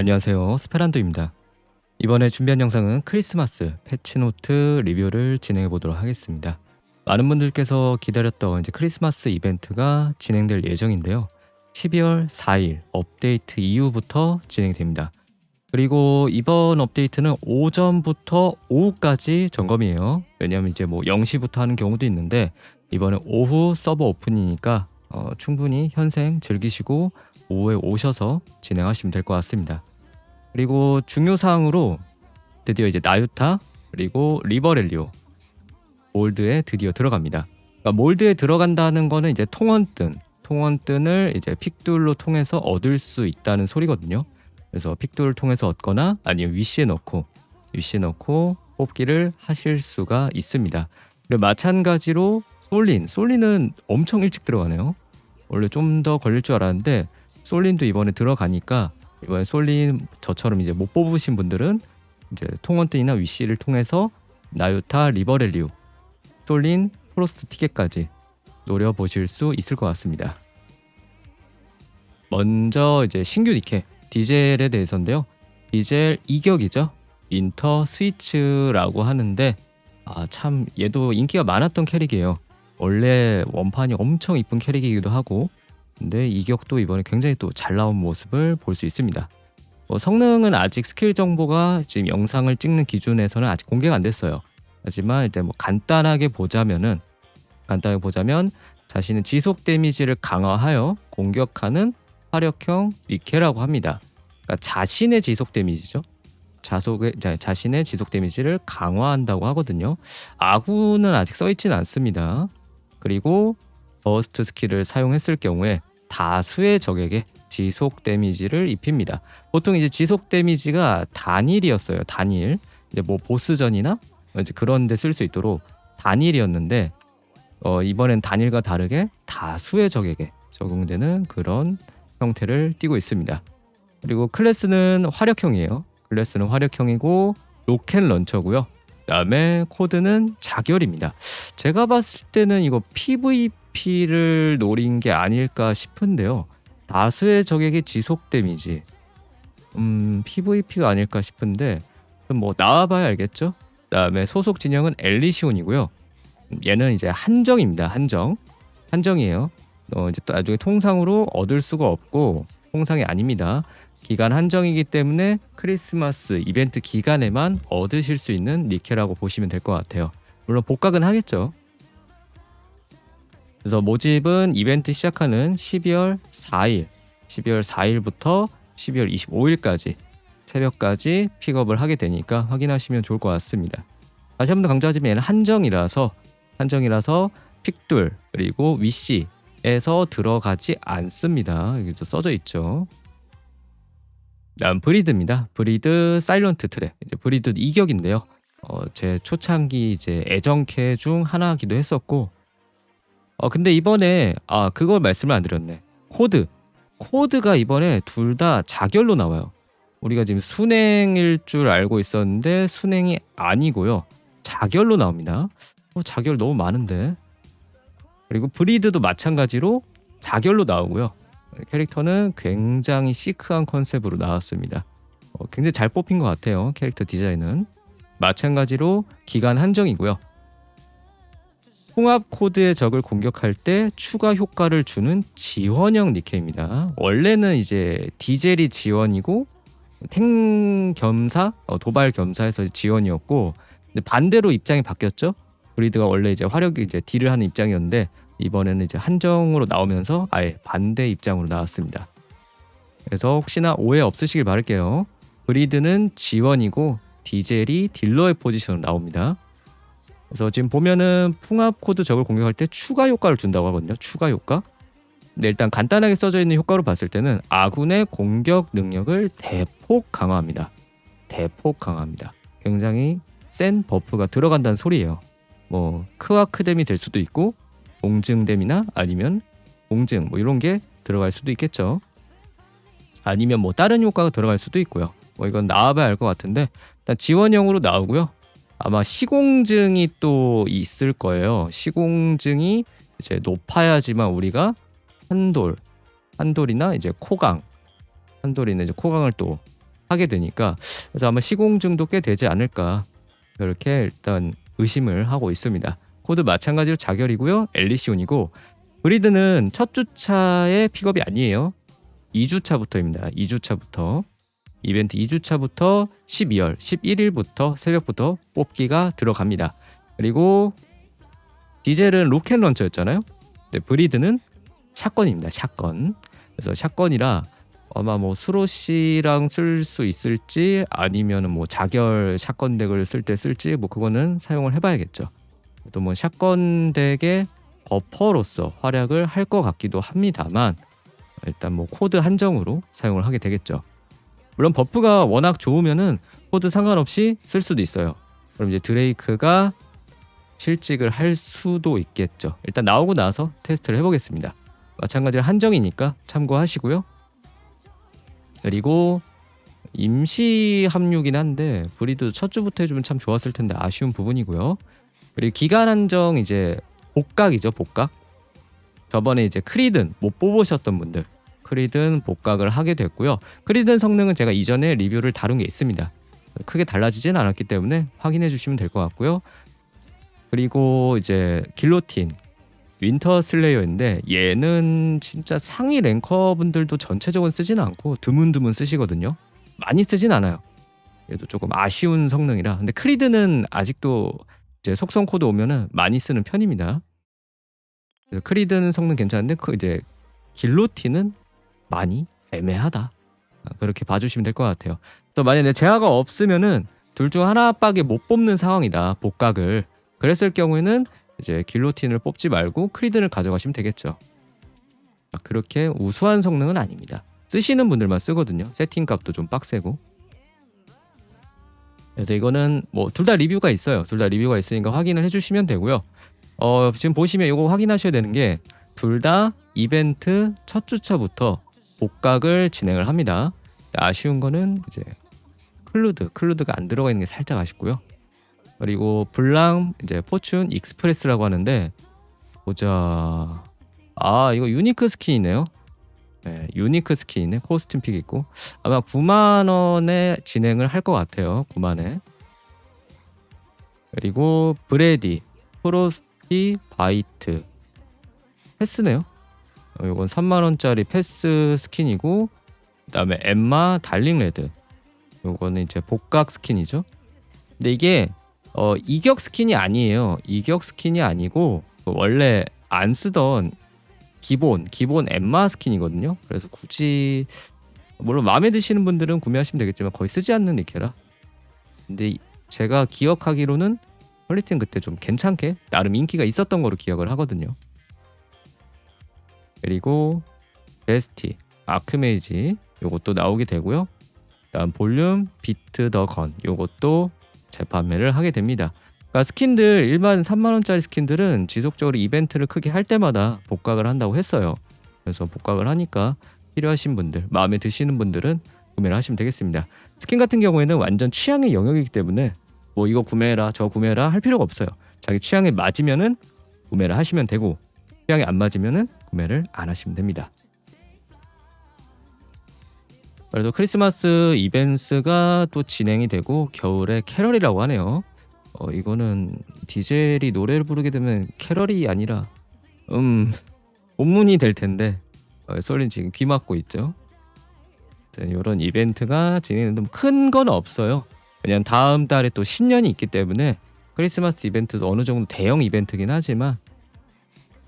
안녕하세요. 스페란도입니다. 이번에 준비한 영상은 크리스마스 패치노트 리뷰를 진행해 보도록 하겠습니다. 많은 분들께서 기다렸던 이제 크리스마스 이벤트가 진행될 예정인데요. 12월 4일 업데이트 이후부터 진행됩니다. 그리고 이번 업데이트는 오전부터 오후까지 점검이에요. 왜냐하면 이제 뭐 0시부터 하는 경우도 있는데 이번에 오후 서버 오픈이니까 어, 충분히 현생 즐기시고 오후에 오셔서 진행하시면 될 것 같습니다. 그리고 중요 사항으로 드디어 이제 나유타 그리고 리버렐리오 몰드에 드디어 들어갑니다. 그러니까 몰드에 들어간다는 거는 이제 통원뜬 통원뜬을 이제 픽둘로 통해서 얻을 수 있다는 소리거든요. 그래서 픽둘을 통해서 얻거나 아니면 위시에 넣고 위시에 넣고 뽑기를 하실 수가 있습니다. 그리고 마찬가지로 솔린 솔린은 엄청 일찍 들어가네요. 원래 좀 더 걸릴 줄 알았는데 솔린도 이번에 들어가니까 이번에 솔린 저처럼 이제 못 뽑으신 분들은 이제 통원뜬이나 위시를 통해서 나유타 리버렐리우 솔린 프로스트 티켓까지 노려보실 수 있을 것 같습니다. 먼저 이제 신규 니케 디젤에 대해서인데요. 디젤 이격이죠. 인터 스위츠라고 하는데 아 참 얘도 인기가 많았던 캐릭이에요. 원래 원판이 엄청 이쁜 캐릭이기도 하고 근데 이격도 이번에 굉장히 또 잘 나온 모습을 볼 수 있습니다. 뭐 성능은 아직 스킬 정보가 지금 영상을 찍는 기준에서는 아직 공개가 안 됐어요. 하지만 일단 뭐 간단하게 보자면은 간단하게 보자면 자신의 지속 데미지를 강화하여 공격하는 화력형 니케라고 합니다. 그러니까 자신의 지속 데미지죠. 자속의 자, 자신의 지속 데미지를 강화한다고 하거든요. 아군은 아직 써 있지는 않습니다. 그리고 버스트 스킬을 사용했을 경우에 다수의 적에게 지속 데미지를 입힙니다. 보통 이제 지속 데미지가 단일이었어요. 단일. 이제 뭐 보스전이나 이제 그런 데 쓸 수 있도록 단일이었는데 어, 이번엔 단일과 다르게 다수의 적에게 적용되는 그런 형태를 띠고 있습니다. 그리고 클래스는 화력형이에요. 클래스는 화력형이고 로켓 런처고요. 그다음에 코드는 자결입니다. 제가 봤을 때는 이거 PVP 를 노린 게 아닐까 싶은데요. 다수의 적에게 지속 데미지. 음, PVP가 아닐까 싶은데 뭐 나와봐야 알겠죠? 그다음에 소속 진영은 엘리시온이고요. 얘는 이제 한정입니다. 한정. 한정이에요. 어, 이제 또 나중에 통상으로 얻을 수가 없고 통상이 아닙니다. 기간 한정이기 때문에 크리스마스 이벤트 기간에만 얻으실 수 있는 니케라고 보시면 될 것 같아요. 물론 복각은 하겠죠. 그래서 모집은 이벤트 시작하는 12월 4일, 12월 4일부터 12월 25일까지 새벽까지 픽업을 하게 되니까 확인하시면 좋을 것 같습니다. 다시 한 번 더 강조하지만 얘는 한정이라서 한정이라서 픽둘 그리고 위시에서 들어가지 않습니다. 여기도 써져 있죠. 다음 브리드입니다. 브리드 사일런트 트랩. 이제 브리드 이격인데요. 어, 제 초창기 이제 애정캐 중 하나기도 했었고 어 근데 이번에 아 그걸 말씀을 안 드렸네. 코드 코드가 이번에 둘 다 자결로 나와요. 우리가 지금 순행일 줄 알고 있었는데 순행이 아니고요. 자결로 나옵니다. 어, 자결 너무 많은데. 그리고 브리드도 마찬가지로 자결로 나오고요. 캐릭터는 굉장히 시크한 컨셉으로 나왔습니다. 어, 굉장히 잘 뽑힌 것 같아요. 캐릭터 디자인은. 마찬가지로 기간 한정이고요. 통합 코드의 적을 공격할 때 추가 효과를 주는 지원형 니케입니다. 원래는 이제 디젤이 지원이고 탱 겸사, 어, 도발 겸사해서 지원이었고 근데 반대로 입장이 바뀌었죠. 브리드가 원래 이제 화력이 이제 딜을 하는 입장이었는데 이번에는 이제 한정으로 나오면서 아예 반대 입장으로 나왔습니다. 그래서 혹시나 오해 없으시길 바랄게요. 브리드는 지원이고 디젤이 딜러의 포지션으로 나옵니다. 그래서 지금 보면은 풍압 코드 적을 공격할 때 추가 효과를 준다고 하거든요. 추가 효과. 근데 일단 간단하게 써져 있는 효과로 봤을 때는 아군의 공격 능력을 대폭 강화합니다. 대폭 강화합니다. 굉장히 센 버프가 들어간다는 소리예요. 뭐 크와 크뎀이 될 수도 있고 공증됨이나 아니면 공증 뭐 이런 게 들어갈 수도 있겠죠. 아니면 뭐 다른 효과가 들어갈 수도 있고요. 뭐 이건 나와봐야 알 것 같은데 일단 지원형으로 나오고요. 아마 시공증이 또 있을 거예요. 시공증이 이제 높아야지만 우리가 한돌, 한돌이나 이제 코강, 한돌이나 이제 코강을 또 하게 되니까 그래서 아마 시공증도 꽤 되지 않을까 그렇게 일단 의심을 하고 있습니다. 코드 마찬가지로 자결이고요. 엘리시온이고 브리드는 첫 주차의 픽업이 아니에요. 2주차부터입니다. 2주차부터 이벤트 2주차부터 12월 11일부터 새벽부터 뽑기가 들어갑니다. 그리고 디젤은 로켓 런처였잖아요. 네, 브리드는 샷건입니다. 샷건. 그래서 샷건이라 아마 뭐 수로씨랑 쓸 수 있을지 아니면은 뭐 자결 샷건 덱을 쓸 때 쓸지 뭐 그거는 사용을 해봐야겠죠. 또 뭐 샷건 덱의 버퍼로서 활약을 할 것 같기도 합니다만 일단 뭐 코드 한정으로 사용을 하게 되겠죠. 물론 버프가 워낙 좋으면은 코드 상관없이 쓸 수도 있어요. 그럼 이제 드레이크가 실직을 할 수도 있겠죠. 일단 나오고 나서 테스트를 해보겠습니다. 마찬가지로 한정이니까 참고하시고요. 그리고 임시 합류긴 한데 브리드 첫 주부터 해주면 참 좋았을 텐데 아쉬운 부분이고요. 그리고 기간 한정 이제 복각이죠 복각. 저번에 이제 크리든 못 뽑으셨던 분들 크리든 복각을 하게 됐고요. 크리든 성능은 제가 이전에 리뷰를 다룬 게 있습니다. 크게 달라지진 않았기 때문에 확인해 주시면 될 것 같고요. 그리고 이제 길로틴 윈터 슬레이어인데 얘는 진짜 상위 랭커 분들도 전체적으로 쓰진 않고 드문드문 쓰시거든요. 많이 쓰진 않아요. 얘도 조금 아쉬운 성능이라. 근데 크리드는 아직도 이제 속성 코드 오면은 많이 쓰는 편입니다. 크리드는 성능 괜찮은데 그 이제 길로틴은 많이 애매하다. 아, 그렇게 봐주시면 될 것 같아요. 또 만약에 제아가 없으면은 둘 중 하나밖에 못 뽑는 상황이다. 복각을. 그랬을 경우에는 이제 길로틴을 뽑지 말고 크리드를 가져가시면 되겠죠. 아, 그렇게 우수한 성능은 아닙니다. 쓰시는 분들만 쓰거든요. 세팅 값도 좀 빡세고. 그래서 이거는 뭐 둘 다 리뷰가 있어요. 둘 다 리뷰가 있으니까 확인을 해주시면 되고요. 어, 지금 보시면 이거 확인하셔야 되는 게 둘 다 이벤트 첫 주차부터 복각을 진행을 합니다. 아쉬운 거는 이제 클루드, 클루드가 안 들어가 있는 게 살짝 아쉽고요. 그리고 블랑 이제 포춘 익스프레스라고 하는데 보자. 아 이거 유니크 스킨이네요. 네, 유니크 스킨이네. 코스튬 픽 있고 아마 9만 원에 진행을 할 것 같아요. 9만에. 그리고 브레디, 프로스티, 바이트 패스네요. 어, 이건 3만 원짜리 패스 스킨이고 그 다음에 엠마 달링 레드. 요거는 이제 복각 스킨이죠. 근데 이게 어, 이격 스킨이 아니에요. 이격 스킨이 아니고 그 원래 안 쓰던 기본 기본 엠마 스킨이거든요. 그래서 굳이 물론 마음에 드시는 분들은 구매하시면 되겠지만 거의 쓰지 않는 니케라. 근데 이- 제가 기억하기로는 퀄리티는 그때 좀 괜찮게 나름 인기가 있었던 거로 기억을 하거든요. 그리고 베스티 아크메이지 요것도 나오게 되고요. 다음 볼륨 비트 더 건 요것도 재판매를 하게 됩니다. 그러니까 스킨들 일반 3만 원짜리 스킨들은 지속적으로 이벤트를 크게 할 때마다 복각을 한다고 했어요. 그래서 복각을 하니까 필요하신 분들, 마음에 드시는 분들은 구매를 하시면 되겠습니다. 스킨 같은 경우에는 완전 취향의 영역이기 때문에 뭐 이거 구매해라, 저 구매해라 할 필요가 없어요. 자기 취향에 맞으면은 구매를 하시면 되고 취향에 안 맞으면은 구매를 안 하시면 됩니다. 그래도 크리스마스 이벤트가 또 진행이 되고 겨울에 캐럴이라고 하네요. 어 이거는 디젤이 노래를 부르게 되면 캐럴이 아니라 음 본문이 될 텐데 어, 솔린 지금 귀 막고 있죠. 이런 이벤트가 진행되는데 큰건 없어요. 왜냐면 다음 달에 또 신년이 있기 때문에 크리스마스 이벤트도 어느 정도 대형 이벤트긴 하지만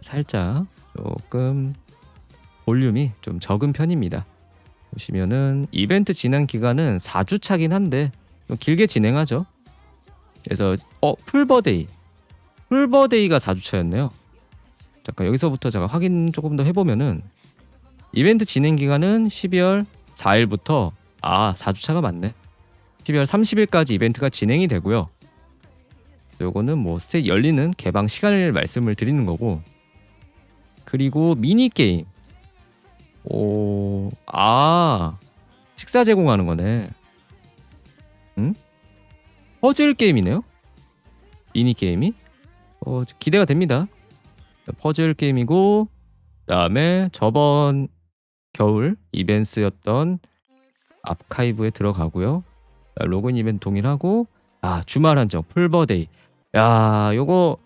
살짝 조금 볼륨이 좀 적은 편입니다. 보시면은 이벤트 진행 기간은 4주 차긴 한데 좀 길게 진행하죠. 그래서 어 풀버데이 풀버데이가 4주 차였네요. 잠깐 여기서부터 제가 확인 조금 더 해보면은 이벤트 진행 기간은 12월 4일부터 아 4주 차가 맞네. 12월 30일까지 이벤트가 진행이 되고요. 요거는 뭐 스테 열리는 개방 시간을 말씀을 드리는 거고 그리고 미니 게임 오, 아, 식사 제공하는 거네. 응? 퍼즐 게임이네요? 미니 게임이? 어, 기대가 됩니다. 퍼즐 게임이고, 그 다음에 저번 겨울 이벤트였던 아카이브에 들어가고요. 자, 로그인 이벤트 동일하고 아 주말 한정 풀버데이. 야 요거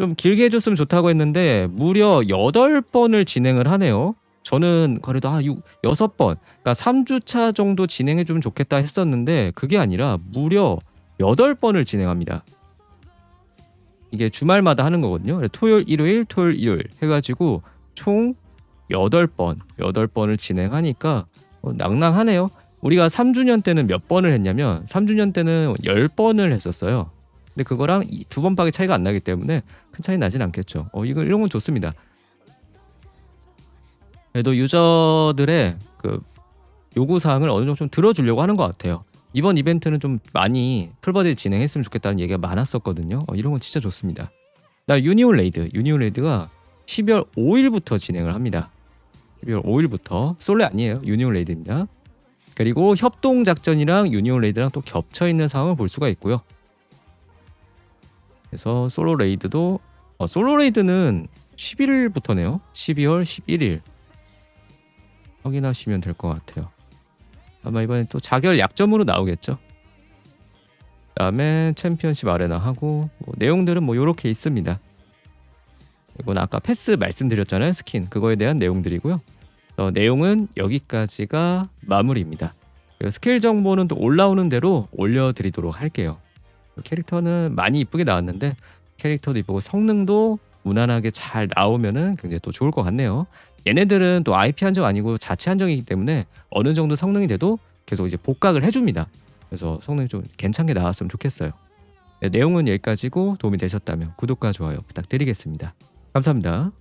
좀 길게 해줬으면 좋다고 했는데 무려 8번을 진행을 하네요. 저는 그래도 한 6, 6번 그러니까 3주차 정도 진행해주면 좋겠다 했었는데 그게 아니라 무려 8번을 진행합니다. 이게 주말마다 하는 거거든요. 토요일, 일요일, 토요일, 일요일 해가지고 총 8번, 8번을 진행하니까 어, 낭낭하네요. 우리가 3주년 때는 몇 번을 했냐면 3주년 때는 10번을 했었어요. 근데 그거랑 이두 번밖에 차이가 안 나기 때문에 큰 차이 나진 않겠죠. 어, 이거 이런 건 좋습니다. 그래도 유저들의 그 요구 사항을 어느 정도 좀 들어주려고 하는 것 같아요. 이번 이벤트는 좀 많이 풀버디 진행했으면 좋겠다는 얘기가 많았었거든요. 어, 이런 건 진짜 좋습니다. 나 유니온 레이드, 유니온 레이드가 12월 5일부터 진행을 합니다. 12월 5일부터 솔레 아니에요. 유니온 레이드입니다. 그리고 협동 작전이랑 유니온 레이드랑 또 겹쳐 있는 상황을 볼 수가 있고요. 그래서 솔로 레이드도 어, 솔로 레이드는 11일부터네요. 12월 11일 확인하시면 될 것 같아요. 아마 이번엔 또 자결 약점으로 나오겠죠. 그다음에 챔피언십 아레나 하고 뭐 내용들은 뭐 요렇게 있습니다. 이건 아까 패스 말씀드렸잖아요 스킨 그거에 대한 내용들이고요. 어, 내용은 여기까지가 마무리입니다. 스킬 정보는 또 올라오는 대로 올려드리도록 할게요. 캐릭터는 많이 이쁘게 나왔는데 캐릭터도 이쁘고 성능도 무난하게 잘 나오면은 굉장히 또 좋을 것 같네요. 얘네들은 또 IP 한정 아니고 자체 한정이기 때문에 어느 정도 성능이 돼도 계속 이제 복각을 해줍니다. 그래서 성능이 좀 괜찮게 나왔으면 좋겠어요. 네, 내용은 여기까지고 도움이 되셨다면 구독과 좋아요 부탁드리겠습니다. 감사합니다.